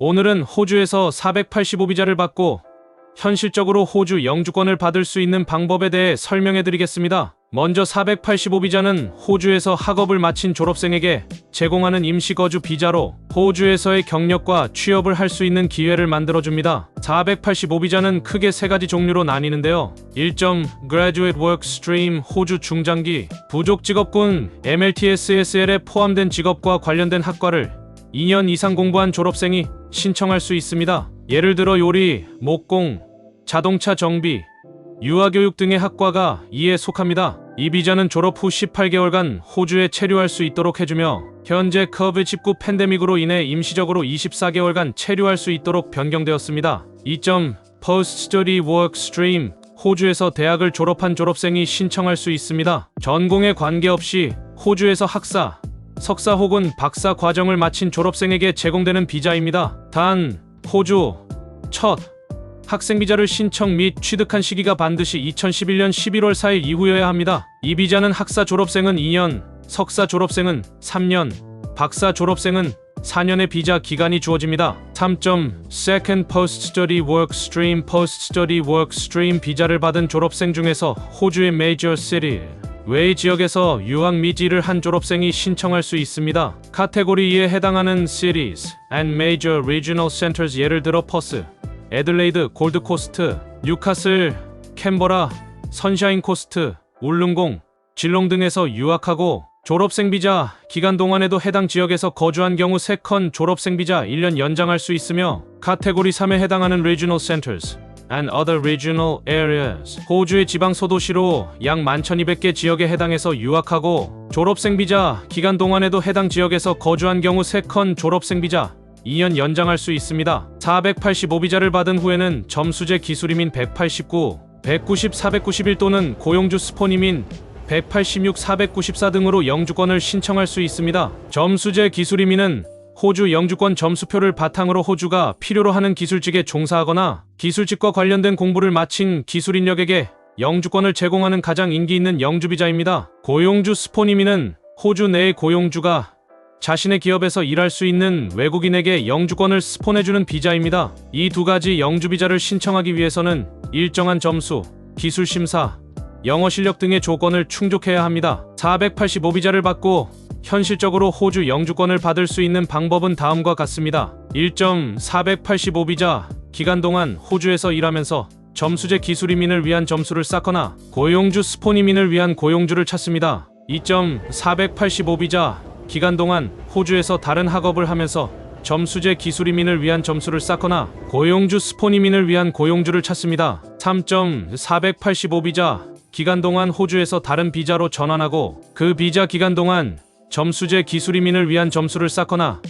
오늘은 호주에서 485비자를 받고 현실적으로 호주 영주권을 받을 수 있는 방법에 대해 설명해 드리겠습니다. 먼저 485비자는 호주에서 학업을 마친 졸업생에게 제공하는 임시거주 비자로 호주에서의 경력과 취업을 할 수 있는 기회를 만들어줍니다. 485비자는 크게 세 가지 종류로 나뉘는데요. 1점 Graduate Work Stream 호주 중장기 부족 직업군 MLTSSL에 포함된 직업과 관련된 학과를 2년 이상 공부한 졸업생이 신청할 수 있습니다. 예를 들어 요리, 목공, 자동차 정비, 유아교육 등의 학과가 이에 속합니다. 이 비자는 졸업 후 18개월간 호주에 체류할 수 있도록 해주며 현재 코비드19 팬데믹으로 인해 임시적으로 24개월간 체류할 수 있도록 변경되었습니다. 2점 Post Study Work Stream 호주에서 대학을 졸업한 졸업생이 신청할 수 있습니다. 전공에 관계없이 호주에서 학사, 석사 혹은 박사 과정을 마친 졸업생에게 제공되는 비자입니다. 단, 호주 첫 학생 비자를 신청 및 취득한 시기가 반드시 2011년 11월 4일 이후여야 합니다. 이 비자는 학사 졸업생은 2년, 석사 졸업생은 3년, 박사 졸업생은 4년의 비자 기간이 주어집니다. 3점 Second Post Study Work Stream Post Study Work Stream 비자를 받은 졸업생 중에서 호주의 Major City 외의 지역에서 유학 및 일을 한 졸업생이 신청할 수 있습니다. 카테고리 2에 해당하는 cities and major regional centers 예를 들어 퍼스, 애들레이드, 골드코스트, 뉴카슬, 캔버라, 선샤인 코스트, 울릉공, 질롱 등에서 유학하고 졸업생 비자 기간 동안에도 해당 지역에서 거주한 경우 세컨 졸업생 비자 1년 연장할 수 있으며 카테고리 3에 해당하는 regional centers and other regional areas 호주의 지방 소도시로 약 11,200개 지역에 해당해서 유학하고 졸업생 비자 기간 동안에도 해당 지역에서 거주한 경우 세컨 졸업생 비자 2년 연장할 수 있습니다. 485비자를 받은 후에는 점수제 기술이민 189, 190, 491 또는 고용주 스포니민 186, 494 등으로 영주권을 신청할 수 있습니다. 점수제 기술이민은 호주 영주권 점수표를 바탕으로 호주가 필요로 하는 기술직에 종사하거나 기술직과 관련된 공부를 마친 기술 인력에게 영주권을 제공하는 가장 인기 있는 영주비자입니다. 고용주 스포니민은 호주 내의 고용주가 자신의 기업에서 일할 수 있는 외국인에게 영주권을 스폰해주는 비자입니다. 이 두 가지 영주비자를 신청하기 위해서는 일정한 점수, 기술 심사, 영어 실력 등의 조건을 충족해야 합니다. 485비자를 받고 현실적으로 호주 영주권을 받을 수 있는 방법은 다음과 같습니다. 1점 485비자 기간 동안 호주에서 일하면서 점수제 기술이민을 위한 점수를 쌓거나 고용주 스포니민을 위한 고용주를 찾습니다. 2점 485비자 기간 동안 호주에서 다른 학업을 하면서 점수제 기술이민을 위한 점수를 쌓거나 고용주 스포니민을 위한 고용주를 찾습니다. 3점 485비자 기간 동안 호주에서 다른 비자로 전환하고 그 비자 기간 동안 점수제 기술이민을 위한 점수를 쌓거나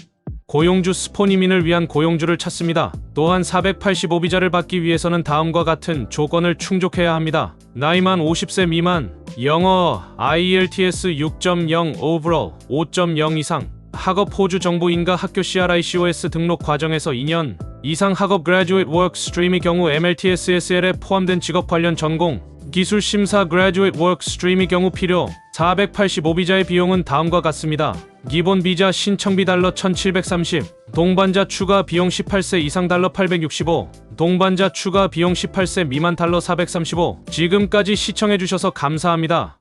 고용주 스포니민을 위한 고용주를 찾습니다. 또한 485비자를 받기 위해서는 다음과 같은 조건을 충족해야 합니다. 나이만 50세 미만, 영어 IELTS 6.0 오브롤 5.0 이상, 학업 호주 정부인가 학교 CRICOS 등록 과정에서 2년 이상 학업 Graduate Work Stream의 경우 MLTSSL에 포함된 직업 관련 전공, 기술 심사 Graduate Work Stream의 경우 필요 485비자의 비용은 다음과 같습니다. 기본 비자 신청비 달러 1730, 동반자 추가 비용 18세 이상 달러 865, 동반자 추가 비용 18세 미만 달러 435. 지금까지 시청해주셔서 감사합니다.